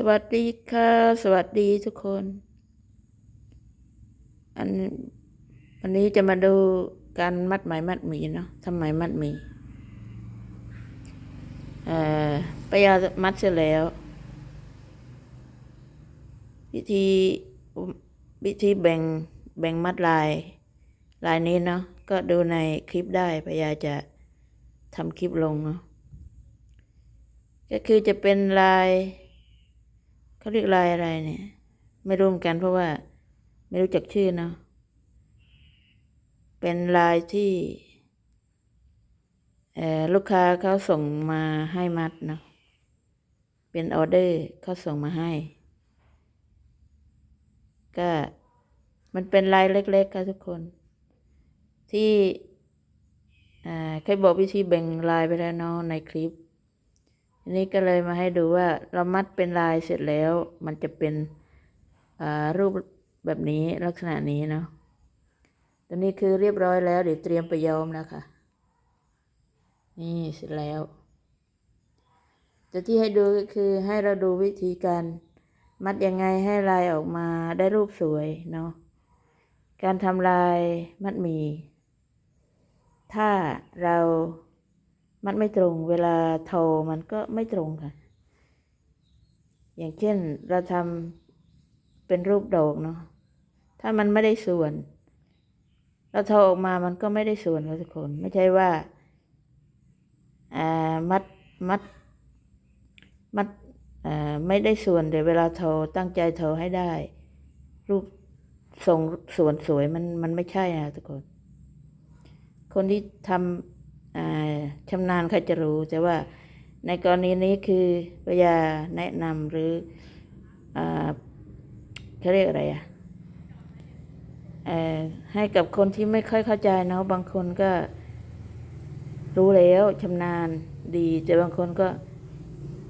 สวัสดีค่ะ สวัสดีทุกคน อันวันนี้จะมาดูการมัดไหมมัดหมีเนาะทำไหมมัดหมีเอ่อปยามัดเสร็จแล้ววิธีวิธีแบ่งแบ่งมัดลายลายนี้เนาะก็ดูในคลิปได้ปยาจะทำคลิปลงเนาะก็คือจะเป็นลาย เขาเรียกลายอะไรเนี่ย ไม่รู้เหมือนกันเพราะว่าไม่รู้จักชื่อเนาะเป็นลายที่ลูกค้าเขาส่งมาให้มัดเนาะเป็นออเดอร์เขาส่งมาให้ ก็มันเป็นลายเล็กๆค่ะทุกคน ที่เคยบอกวิธีแบ่งลายไปแล้วเนาะในคลิป อันนี้ก็เลยมาให้ดูว่าเรามัดเป็นลายเสร็จแล้ว มันจะเป็นรูปแบบนี้ลักษณะนี้เนาะตอนนี้คือเรียบร้อยแล้วเดี๋ยวเตรียมไปย้อมแล้วค่ะนี่เสร็จแล้วแต่ที่ให้ดูก็คือให้เราดูวิธีการมัดยังไงให้ลายออกมาได้รูปสวยเนาะ การทำลายมัดหมี ถ้าเรา มัดไม่ตรง เวลาโทรมันก็ไม่ตรงค่ะ อย่างเช่นเราทำเป็นรูปดอกเนาะถ้ามันไม่ได้ส่วน เราโทรออกมามันก็ไม่ได้ส่วนค่ะทุกคน ไม่ใช่ว่าอ่ามัดมัดมัดอ่าไม่ได้ส่วนเดี๋ยวเวลาโทรตั้งใจโทรให้ได้ รูปทรงส่วนสวยมันมันไม่ใช่นะทุกคน คนที่ทำ ชำนาญเขาจะรู้ แต่ว่าในกรณีนี้คือพยาแนะนำหรืออเขาเรียกอะไรอะให้กับคนที่ไม่ค่อยเข้าใจเนาะบางคนก็รู้แล้วชำนาญดี แต่บางคนก็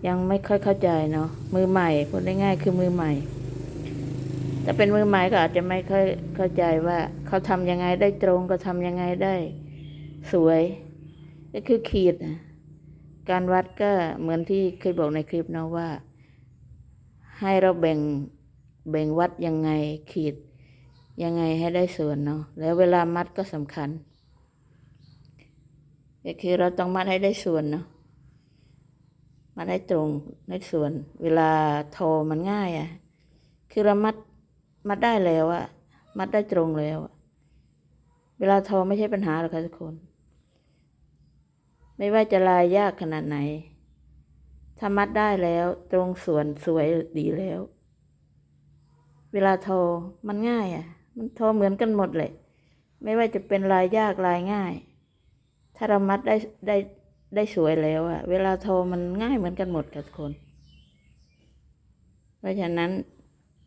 ยังไม่ค่อยเข้าใจเนาะมือใหม่พูดง่ายคือมือใหม่ถ้าเป็นมือใหม่ก็อาจจะไม่ค่อยเข้าใจว่าเขาทำยังไงได้ตรงก็ทำยังไงได้สวย ก็คือขีดนะการวัดก็เหมือนที่เคยบอกในคลิปนะว่า ให้เราแบ่งแบ่งวัดยังไงขีดยังไงให้ได้ส่วนเนาะแล้วเวลามัดก็สำคัญก็คือเราต้องมัดให้ได้ส่วนเนาะมัดให้ตรงในส่วน เวลาโทมันง่ายอะ่ะ คือเรามัดมัดได้แล้วอะมัดได้ตรงแล้ว เวลาโทไม่ใช่ปัญหาหรอกค่ะทุกคน ไม่ว่าจะลายยากขนาดไหน ถ้ามัดได้แล้วตรงส่วนสวยดีแล้ว เวลาทรมันง่ายอะ มันทรเหมือนกันหมดเลย ไม่ว่าจะเป็นลายยากลายง่าย ถ้าเรามัดได้ได้ได้สวยแล้วอะ เวลาทรมันง่ายเหมือนกันหมดกับคน เพราะฉะนั้น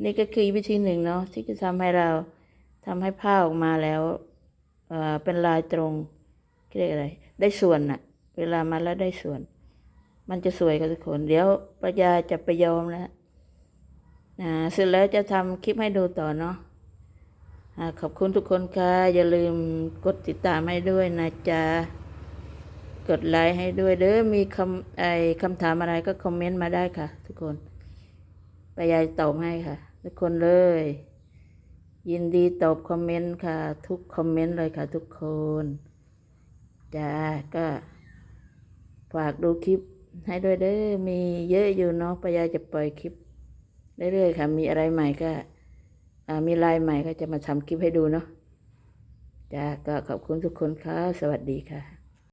นี่ก็คือวิธีหนึ่งเนาะที่จะทำให้เราทำให้ผ้าออกมาแล้วเเป็นลายตรงเรียกอะไร ได้ส่วนน่ะ เวลามาแล้วได้ส่วน มันจะสวยกับทุกคน เดี๋ยวปัญญาจะไปยอมแล้วนะเสร็จแล้วจะทำคลิปให้ดูต่อเนาะขอบคุณทุกคนค่ะ อย่าลืมกดติดตามให้ด้วยนะจ๊ะ กดไลค์ให้ด้วยเด้อ มีคำไอคำถามอะไรก็คอมเมนต์มาได้ค่ะ ทุกคนปยายตอบให้ค่ะ ทุกคนเลย ยินดีตอบคอมเมนต์ค่ะ ทุกคอมเมนต์เลยค่ะ ทุกคนจ้าก็ ฝากดูคลิปให้ด้วยเด้อมีเยอะอยู่เนาะปยายจะปล่อยคลิปเรื่อยๆค่ะ มีอะไรใหม่ก็มีลายใหม่ก็จะมาทำคลิปให้ดูเนาะจ้าก็ขอบคุณทุกคนค่ะ สวัสดีค่ะ